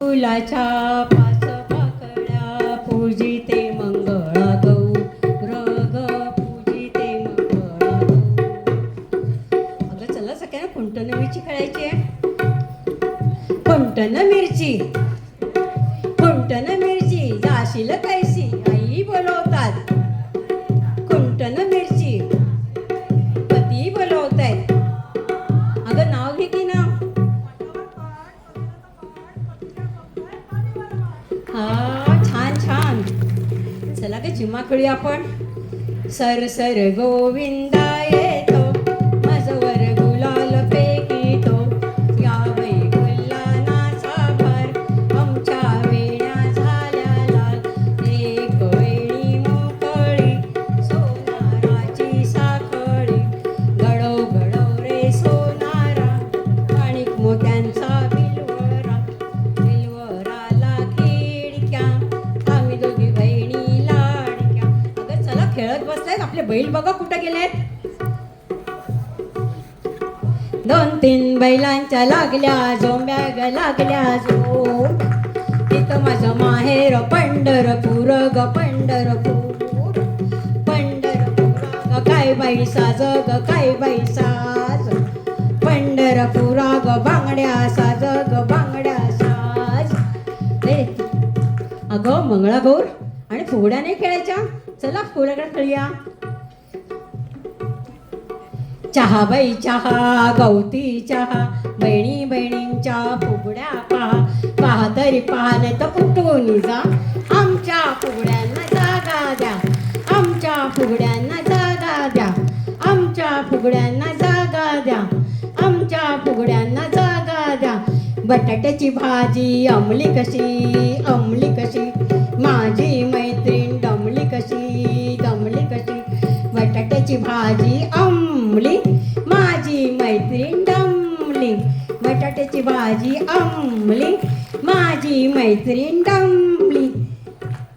फुलाच्या पाच पाकळ्या पूजिते मंगळा गौर. ग पूजिते मंगळा गौर. अगं चला सगळ्यांना कुंटन मिरची खेळायची आहे. कुंटन मिरची. कुंटन मिरची. जाशील काय? हा छान छान. चला का जिमा खेळूया आपण. सर सर गोविंदा होत आहेत आपले बैल बघा कुठं गेले दोन तीन बैलांच्या लागल्या जोंब्या ग लागल्या जो तिथं माझं माहेर पंढरपूर ग पंढरपूर. पंढरपूर ग काय बाई साज ग काय बाई साज. पंढरपुरा ग बांगड्या साज ग बांगड्या साज. अगं मंगळागौर फुगड्या नाही खेळायच्या? चला फुगड्याकडे खेळूया. चहा बाई चहा गवती चहा बहिणी बहिणींच्या फुगड्या पहा. पहा तरी पाहले तर उठून जा. आमच्या फुगड्यांना जागा द्या. आमच्या फुगड्यांना जागा द्या. आमच्या फुगड्यांना जागा द्या. आमच्या फुगड्यांना जागा द्या. बटाट्याची भाजी अंमली कशी? अंमली कशी? माझी बटाट्याची भाजी अंमली माझी मैत्रीण डमली बटाट्याची भाजी आंबली माझी मैत्रीण डमली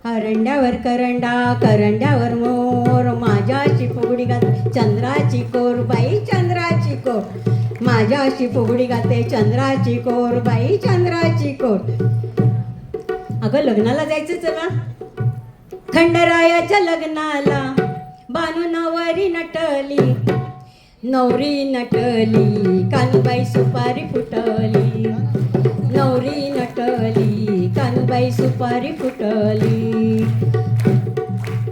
करंड्यावर करंडा करंड्यावर मोर माझ्याशी फुगडी गाते चंद्राची कोर बाई चंद्राची कोर. माझ्याशी फुगडी गाते चंद्राची कोर बाई चंद्राची कोर. अगं लग्नाला जायचं चला. खंडरायाच्या लग्नाला. बानू नवरी नटली नवरी नटली कानबाई सुपारी फुटली. नवरी नटली कानबाई सुपारी फुटली.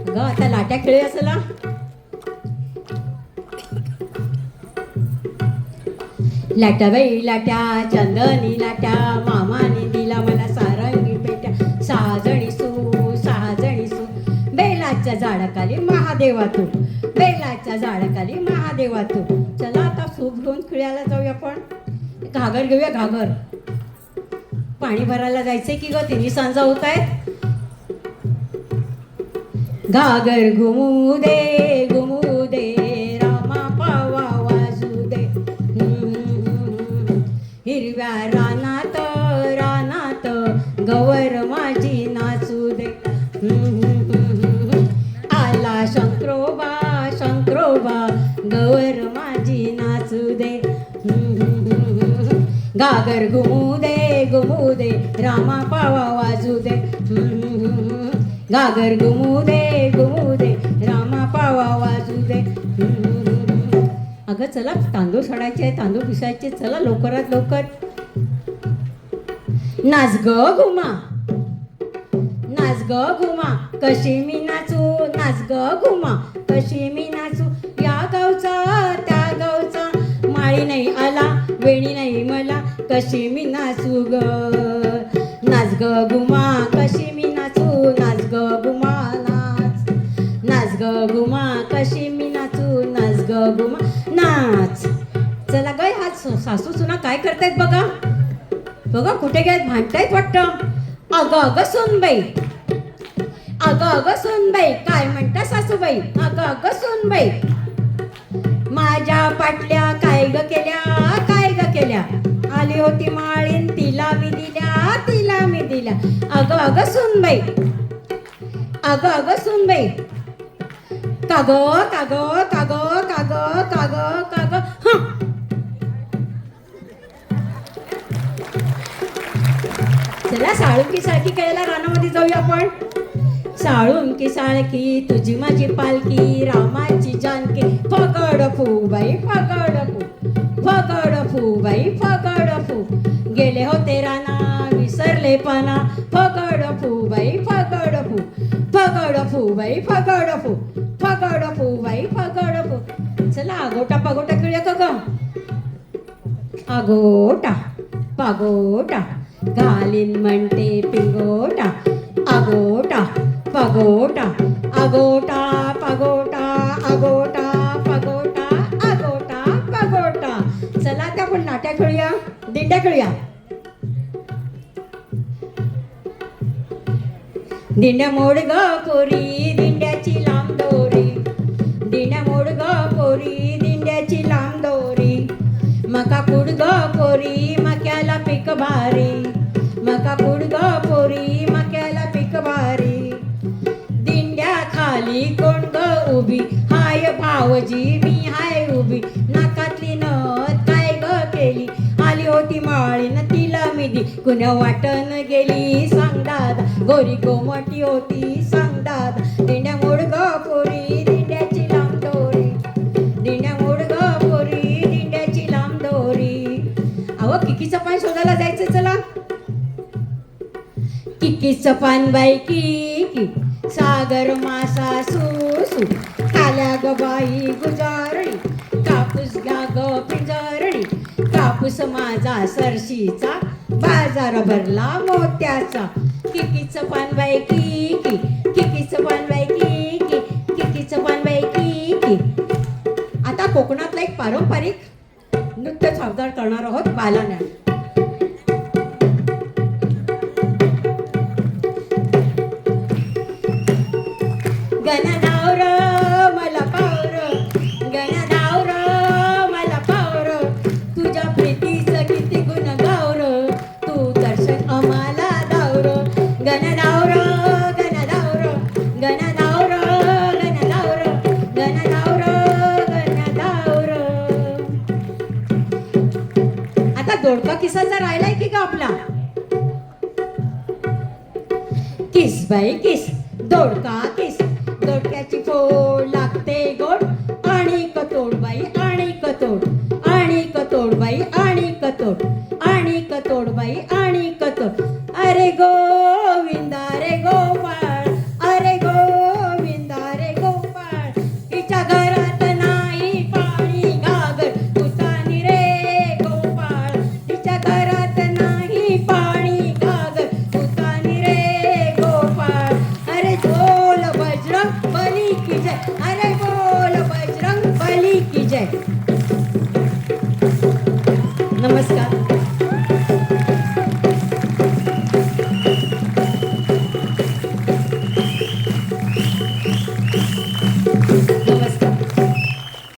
ग आता लाट्या खेळी असला. लाट्या लाट्या चंदनी लाट्या मामाने दिला बेलाच्या झाडाखाली महादेवा तू बेलाच्या झाडाखाली महादेवा तू चला आता सूप घेऊन खिळ्याला जाऊया आपण. घागर घेऊया घागर. पाणी भरायला जायचंय की ग? तिन्ही सांजा होत आहेत. घागर घुमू दे घुमू गागर घागर घुमू दे घुमू दे रामा पावा वाजू दे. गागर घागर घुमू दे घुमू दे रामा पावा वाजू दे. अगं चला तांदूळ सडायचे आहे तांदूळ पिसायचे चला लवकरात लवकर. नाच ग घुमा. नाच ग घुमा कशी मी नाचू? नाच ग घुमा कशी मी नाचू? या गावचा त्या गावचा माळी नाही आला. वेणी नाही मला कशी मी नाचू ग? नाच ग गुमा कशी मी नाचू? नाच ग गुमा नाच. नाच ग गुमा कशी मी नाचू? नाच ग गुमा नाच. चला गय हा सासू सुना काय करतायत बघा. बघा कुठे गेल्यात भांडतायत वाटतं. अगं अगं सोनबाई. अगं अगं सोनबाई. काय म्हणता सासूबाई? अगं अगं सोनबाई. माझ्या पाटल्या काय ग केल्या? काय केल्या. आली होती माळीन तिला मी दिल्या तिला मी दिल्या. अगं अगं सुनबाई. अगं अगं सुनबाई. काग काग काग काग काग काग. हं. चला साळुंकी सारखी खेळायला रानामध्ये जाऊया आपण. साळुंकी साळकी तुझी माझी पालकी रामाची जानकी. फगड फूबाई फगड फू. फकाड फू बाई फगड फू गेले होते राना विसरले पाना. फू बाई फगड फू फगड फूबाई फगड फू फगड फूबाई फू चला आगोटा पागोटा खेळूया का ग? आगोटा पागोटा. घालीन म्हणते पिंगोटा. आगोटा पागोटा. आगोटा. दिंड्या खेळूया. दिंड्या मोड ग कोरी दिंड्याची लांब दोरी. दिंड्या मोड ग कोरी दिंड्याची लांब दोरी. मका कुड ग कोरी मक्याला पीक भारी. मका कुड ग कोरी मक्याला पीक भारी. दिंड्या खाली कोण ग उभी? हाय भावजी होती मी दी कुण्या वाटण गेली सांगतात. दादा गोरी गोमटी होती सांगतात. दादा दिंड्या मोड पोरी दिंड्याची लांब दोरी. दिंड्या मोडग पोरी दिंड्याची लांब दोरी. अहो किकीचं पान शोधायला जायचं चला. किकीचं पान बाई की सागर मासा सुसू काल्या ग बाई गुजारणी कापूस गा ग पिंजारणी कापूस माझा सरशीचा बाजार भरला मोत्याचा किकीचं पान बाई किकी किकीचं पान बाई किकी किकीचं पान बाई किकी आता कोकणातला एक पारंपरिक नृत्य सादर करणार आहोत बालाना. गणना किसाचा राहिलाय की का आपला? किस बाई किस? दोडका किस? दोडक्याची फोड लागते गो. जय नमस्कार.